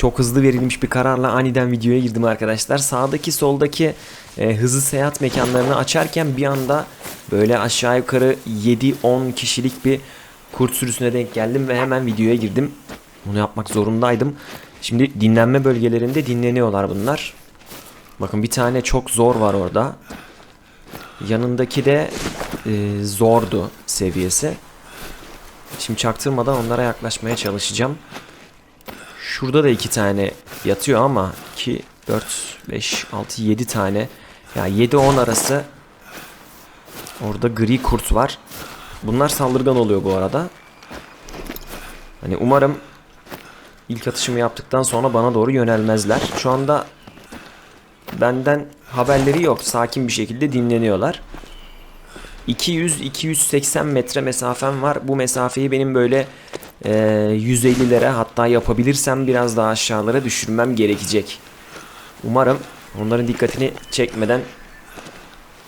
Çok hızlı verilmiş bir kararla aniden videoya girdim arkadaşlar. Sağdaki soldaki e, hızlı seyahat mekanlarını açarken bir anda böyle aşağı yukarı 7-10 kişilik bir kurt sürüsüne denk geldim ve hemen videoya girdim. Bunu yapmak zorundaydım. Şimdi dinlenme bölgelerinde dinleniyorlar bunlar. Bakın bir tane çok zor var orada. Yanındaki de e, zordu seviyesi. Şimdi çaktırmadan onlara yaklaşmaya çalışacağım. Şurada da iki tane yatıyor ama 2, 4, 5, 6, 7 tane. Ya 7-10 arası orada gri kurt var. Bunlar saldırgan oluyor bu arada. Hani umarım ilk atışımı yaptıktan sonra bana doğru yönelmezler. Şu anda benden haberleri yok. Sakin bir şekilde dinleniyorlar. 200-280 metre mesafem var. Bu mesafeyi benim böyle e, 150'lere hatta yapabilirsem biraz daha aşağılara düşürmem gerekecek. Umarım onların dikkatini çekmeden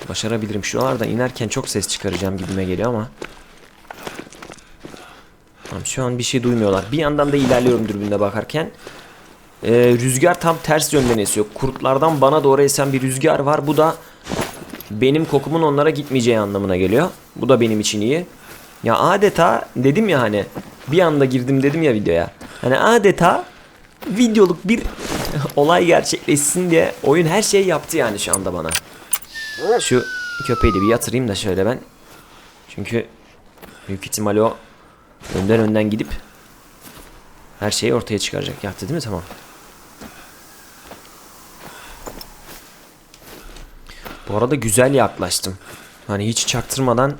başarabilirim. Şuralardan inerken çok ses çıkaracağım gibime geliyor ama. Tamam, şu an bir şey duymuyorlar. Bir yandan da ilerliyorum dürbünle bakarken. Ee, rüzgar tam ters yönden esiyor. Kurtlardan bana doğru esen bir rüzgar var. Bu da benim kokumun onlara gitmeyeceği anlamına geliyor. Bu da benim için iyi. Ya adeta dedim ya hani bir anda girdim dedim ya videoya. Hani adeta videoluk bir olay gerçekleşsin diye oyun her şeyi yaptı yani şu anda bana. Şu köpeği de bir yatırayım da şöyle ben. Çünkü büyük ihtimal o önden önden gidip her şeyi ortaya çıkaracak. Yattı değil mi? Tamam. Bu arada güzel yaklaştım. Hani hiç çaktırmadan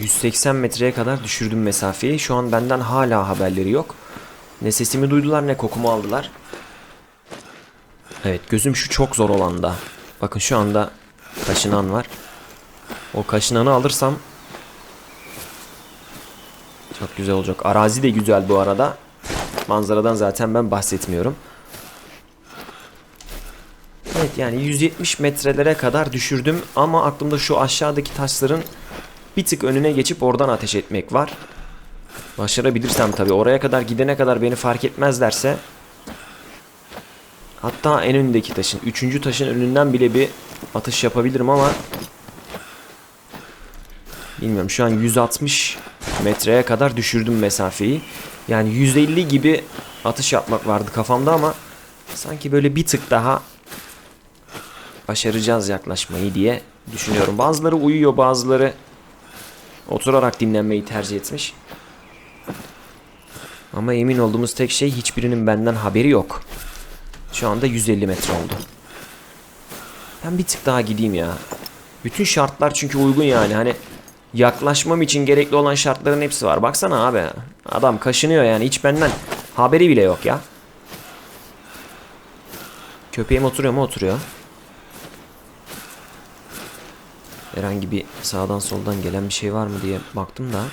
180 metreye kadar düşürdüm mesafeyi. Şu an benden hala haberleri yok. Ne sesimi duydular ne kokumu aldılar. Evet gözüm şu çok zor olanda. Bakın şu anda kaşınan var. O kaşınanı alırsam çok güzel olacak. Arazi de güzel bu arada. Manzaradan zaten ben bahsetmiyorum. Evet yani 170 metrelere kadar düşürdüm ama aklımda şu aşağıdaki taşların bir tık önüne geçip oradan ateş etmek var. Başarabilirsem tabii oraya kadar gidene kadar beni fark etmezlerse hatta en önündeki taşın, üçüncü taşın önünden bile bir atış yapabilirim ama bilmiyorum şu an 160 metreye kadar düşürdüm mesafeyi. Yani 150 gibi atış yapmak vardı kafamda ama sanki böyle bir tık daha başaracağız yaklaşmayı diye düşünüyorum. Bazıları uyuyor, bazıları oturarak dinlenmeyi tercih etmiş. Ama emin olduğumuz tek şey hiçbirinin benden haberi yok. Şu anda 150 metre oldu. Ben bir tık daha gideyim ya. Bütün şartlar çünkü uygun yani. Hani yaklaşmam için gerekli olan şartların hepsi var. Baksana abi. Adam kaşınıyor yani. Hiç benden haberi bile yok ya. Köpeğim oturuyor mu? Oturuyor. Herhangi bir sağdan soldan gelen bir şey var mı diye baktım da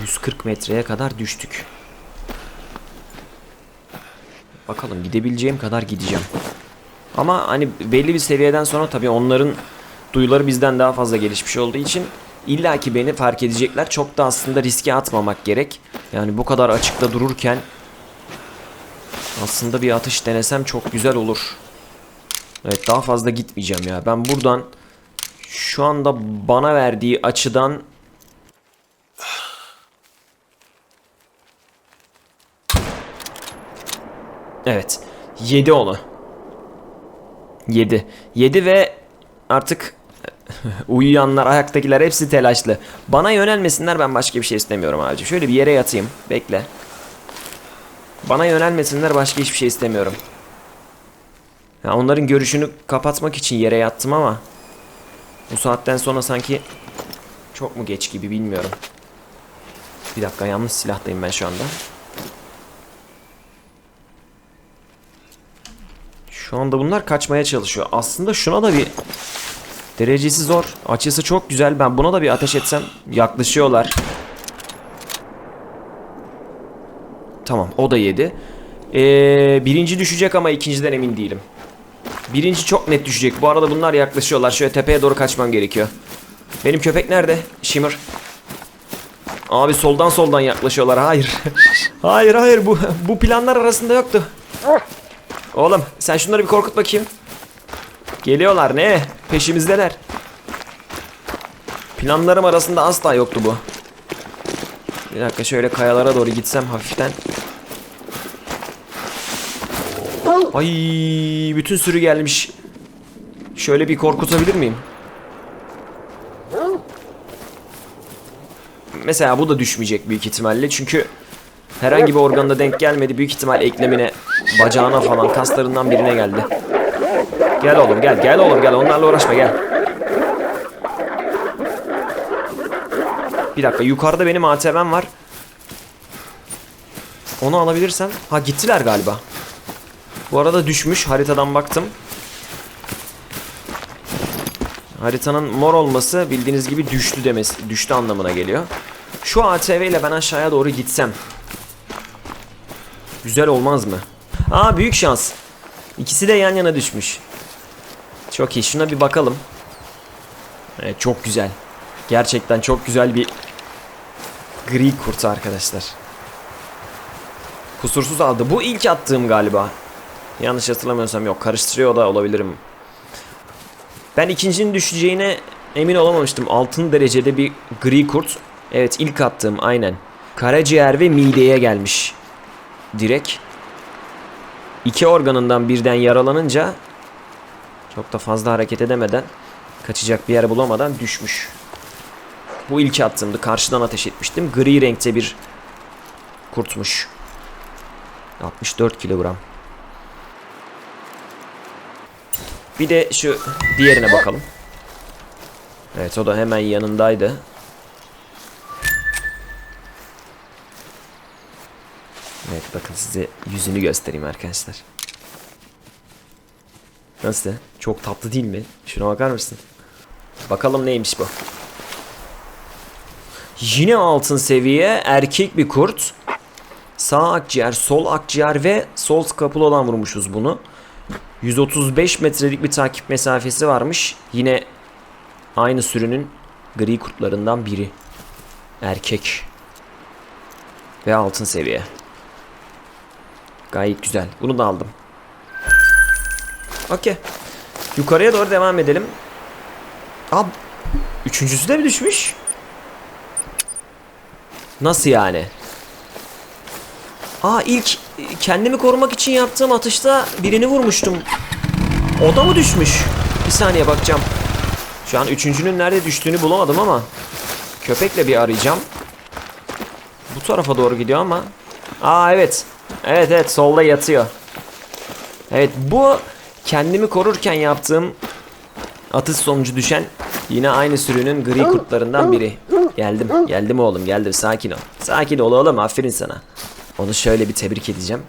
140 metreye kadar düştük. Bakalım gidebileceğim kadar gideceğim. Ama hani belli bir seviyeden sonra tabii onların duyuları bizden daha fazla gelişmiş olduğu için illaki beni fark edecekler. Çok da aslında riske atmamak gerek. Yani bu kadar açıkta dururken aslında bir atış denesem çok güzel olur. Evet daha fazla gitmeyeceğim ya. Ben buradan şu anda bana verdiği açıdan Evet. 7 onu. 7. 7 ve artık uyuyanlar, ayaktakiler hepsi telaşlı. Bana yönelmesinler ben başka bir şey istemiyorum abicim. Şöyle bir yere yatayım. Bekle. Bana yönelmesinler başka hiçbir şey istemiyorum. Ya onların görüşünü kapatmak için yere yattım ama bu saatten sonra sanki çok mu geç gibi bilmiyorum. Bir dakika yanlış silahtayım ben şu anda. Şu anda bunlar kaçmaya çalışıyor. Aslında şuna da bir derecesi zor. Açısı çok güzel. Ben buna da bir ateş etsem yaklaşıyorlar. Tamam o da yedi. Ee, birinci düşecek ama ikinciden emin değilim. Birinci çok net düşecek. Bu arada bunlar yaklaşıyorlar. Şöyle tepeye doğru kaçmam gerekiyor. Benim köpek nerede? Shimmer. Abi soldan soldan yaklaşıyorlar. Hayır. Hayır hayır bu bu planlar arasında yoktu. Oğlum sen şunları bir korkut bakayım. Geliyorlar ne? Peşimizdeler. Planlarım arasında asla yoktu bu. Bir dakika şöyle kayalara doğru gitsem hafiften. Ay bütün sürü gelmiş. Şöyle bir korkutabilir miyim? Mesela bu da düşmeyecek büyük ihtimalle çünkü herhangi bir organda denk gelmedi. Büyük ihtimal eklemine, bacağına falan kaslarından birine geldi. Gel oğlum gel gel oğlum gel onlarla uğraşma gel. Bir dakika yukarıda benim ATV'm var. Onu alabilirsem. Ha gittiler galiba. Bu arada düşmüş haritadan baktım. Haritanın mor olması bildiğiniz gibi düştü demesi, düştü anlamına geliyor. Şu ATV ile ben aşağıya doğru gitsem. Güzel olmaz mı? Aa büyük şans. İkisi de yan yana düşmüş. Çok iyi. Şuna bir bakalım. Evet çok güzel. Gerçekten çok güzel bir gri kurt arkadaşlar. Kusursuz aldı. Bu ilk attığım galiba. Yanlış hatırlamıyorsam yok. Karıştırıyor da olabilirim. Ben ikincinin düşeceğine emin olamamıştım. Altın derecede bir gri kurt. Evet ilk attığım aynen. Karaciğer ve mideye gelmiş. Direkt. İki organından birden yaralanınca çok da fazla hareket edemeden kaçacak bir yer bulamadan düşmüş. Bu ilk attığımdı. Karşıdan ateş etmiştim. Gri renkte bir kurtmuş. 64 kilogram. Bir de şu diğerine bakalım. Evet o da hemen yanındaydı. Evet bakın size yüzünü göstereyim arkadaşlar. Nasıl? Çok tatlı değil mi? Şuna bakar mısın? Bakalım neymiş bu. Yine altın seviye erkek bir kurt. Sağ akciğer, sol akciğer ve sol skapuladan vurmuşuz bunu. 135 metrelik bir takip mesafesi varmış. Yine aynı sürünün gri kurtlarından biri. Erkek. Ve altın seviye. Gayet güzel. Bunu da aldım. Okey. Yukarıya doğru devam edelim. Ab üçüncüsü de mi düşmüş? Nasıl yani? Aa ilk kendimi korumak için yaptığım atışta birini vurmuştum. O da mı düşmüş? Bir saniye bakacağım. Şu an üçüncünün nerede düştüğünü bulamadım ama köpekle bir arayacağım. Bu tarafa doğru gidiyor ama. Aa evet. Evet evet solda yatıyor. Evet bu kendimi korurken yaptığım atış sonucu düşen yine aynı sürünün gri kurtlarından biri. Geldim. Geldim oğlum geldim sakin ol. Sakin ol oğlum aferin sana. Onu şöyle bir tebrik edeceğim.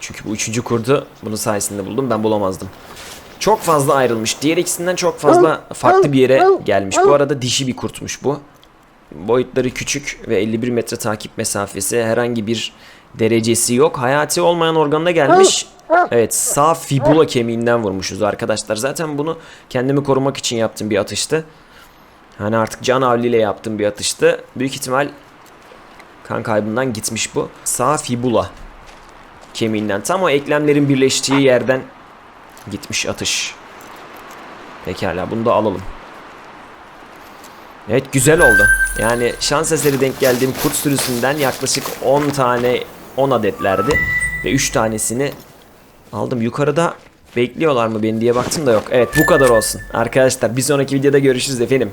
Çünkü bu üçüncü kurdu bunun sayesinde buldum. Ben bulamazdım. Çok fazla ayrılmış. Diğer ikisinden çok fazla farklı bir yere gelmiş. Bu arada dişi bir kurtmuş bu. Boyutları küçük ve 51 metre takip mesafesi. Herhangi bir derecesi yok. Hayati olmayan organına gelmiş. Evet sağ fibula kemiğinden vurmuşuz arkadaşlar. Zaten bunu kendimi korumak için yaptığım bir atıştı. Hani artık can havliyle yaptığım bir atıştı. Büyük ihtimal kan kaybından gitmiş bu. Sağ fibula kemiğinden tam o eklemlerin birleştiği yerden gitmiş atış. Pekala bunu da alalım. Evet güzel oldu. Yani şans eseri denk geldiğim kurt sürüsünden yaklaşık 10 tane 10 adetlerdi. Ve 3 tanesini aldım. Yukarıda bekliyorlar mı beni diye baktım da yok. Evet bu kadar olsun. Arkadaşlar bir sonraki videoda görüşürüz efendim.